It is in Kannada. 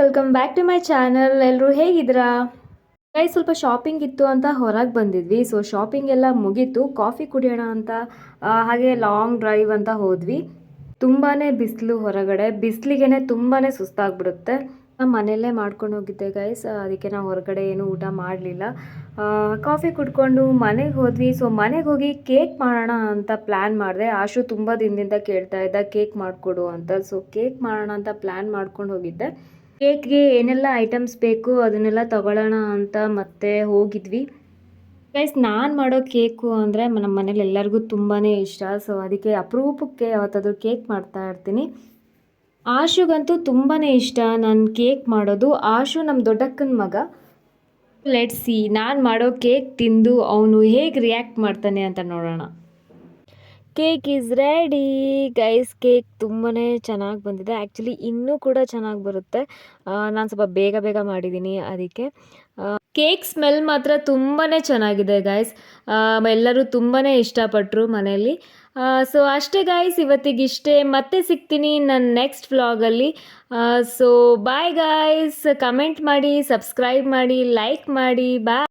Welcome back to my channel ಎಲ್ಲರೂ ಹೇಗಿದ್ದೀರಾ? ಗೈಸ್ ಸ್ವಲ್ಪ ಶಾಪಿಂಗ್ ಇತ್ತು ಅಂತ ಹೊರಗೆ ಬಂದಿದ್ವಿ. ಸೊ ಶಾಪಿಂಗ್ ಎಲ್ಲ ಮುಗೀತು. ಕಾಫಿ ಕುಡಿಯೋಣ ಅಂತ ಹಾಗೆ ಲಾಂಗ್ ಡ್ರೈವ್ ಅಂತ ಹೋದ್ವಿ. ತುಂಬಾ ಬಿಸಿಲು ಹೊರಗಡೆ. ಬಿಸಿಲಿಗೆ ತುಂಬಾ ಸುಸ್ತಾಗ್ಬಿಡುತ್ತೆ. ನಾನು ಮನೆಯಲ್ಲೇ ಮಾಡ್ಕೊಂಡು ಹೋಗಿದ್ದೆ ಗೈಸ್ ಅದಕ್ಕೆ ನಾವು ಹೊರಗಡೆ ಏನು ಊಟ ಮಾಡಲಿಲ್ಲ. ಕಾಫಿ ಕುಡ್ಕೊಂಡು ಮನೆಗೆ ಹೋದ್ವಿ. ಸೊ ಮನೆಗೆ ಹೋಗಿ ಕೇಕ್ ಮಾಡೋಣ ಅಂತ ಪ್ಲ್ಯಾನ್ ಮಾಡಿದೆ. ಆಶು ತುಂಬ ದಿನದಿಂದ ಕೇಳ್ತಾ ಇದ್ದ ಕೇಕ್ ಮಾಡಿಕೊಡು ಅಂತ. ಸೊ ಕೇಕ್ ಮಾಡೋಣ ಅಂತ ಪ್ಲ್ಯಾನ್ ಮಾಡ್ಕೊಂಡು ಹೋಗಿದ್ದೆ. ಕೇಕ್ಗೆ ಏನೆಲ್ಲ ಐಟಮ್ಸ್ ಬೇಕು ಅದನ್ನೆಲ್ಲ ತಗೊಳ್ಳೋಣ ಅಂತ ಮತ್ತೆ ಹೋಗಿದ್ವಿ. ಗೈಸ್ ನಾನು ಮಾಡೋ ಕೇಕು ಅಂದರೆ ನಮ್ಮ ಮನೇಲಿ ಎಲ್ಲರಿಗೂ ತುಂಬಾ ಇಷ್ಟ. ಸೊ ಅದಕ್ಕೆ ಅಪರೂಪಕ್ಕೆ ಯಾವತ್ತಾದರೂ ಕೇಕ್ ಮಾಡ್ತಾ ಇರ್ತೀನಿ. ಆಶುಗಂತೂ ತುಂಬಾ ಇಷ್ಟ ನಾನು ಕೇಕ್ ಮಾಡೋದು. ಆಶು ನಮ್ಮ ದೊಡ್ಡಕ್ಕನ ಮಗ. ಲೆಟ್ಸಿ ನಾನು ಮಾಡೋ ಕೇಕ್ ತಿಂದು ಅವನು ಹೇಗೆ ರಿಯಾಕ್ಟ್ ಮಾಡ್ತಾನೆ ಅಂತ ನೋಡೋಣ. Cake is ready. Guys, cake ತುಂಬಾ ಚೆನ್ನಾಗಿ ಬಂದಿದೆ. ಆ್ಯಕ್ಚುಲಿ ಇನ್ನೂ ಕೂಡ ಚೆನ್ನಾಗಿ ಬರುತ್ತೆ. ನಾನು ಸ್ವಲ್ಪ ಬೇಗ ಬೇಗ ಮಾಡಿದ್ದೀನಿ ಅದಕ್ಕೆ. ಕೇಕ್ ಸ್ಮೆಲ್ ಮಾತ್ರ ತುಂಬಾ ಚೆನ್ನಾಗಿದೆ ಗಾಯ್ಸ್ ಎಲ್ಲರೂ ತುಂಬಾ ಇಷ್ಟಪಟ್ಟರು ಮನೆಯಲ್ಲಿ. ಸೊ, ಅಷ್ಟೇ ಗಾಯ್ಸ್ ಇವತ್ತಿಗಿಷ್ಟೇ ಮತ್ತೆ ಸಿಗ್ತೀನಿ ನನ್ನ ನೆಕ್ಸ್ಟ್ ವ್ಲಾಗಲ್ಲಿ. ಸೊ, ಬಾಯ್ ಗಾಯ್ಸ್ ಕಮೆಂಟ್ ಮಾಡಿ, ಸಬ್ಸ್ಕ್ರೈಬ್ ಮಾಡಿ, ಲೈಕ್ ಮಾಡಿ. ಬಾಯ್.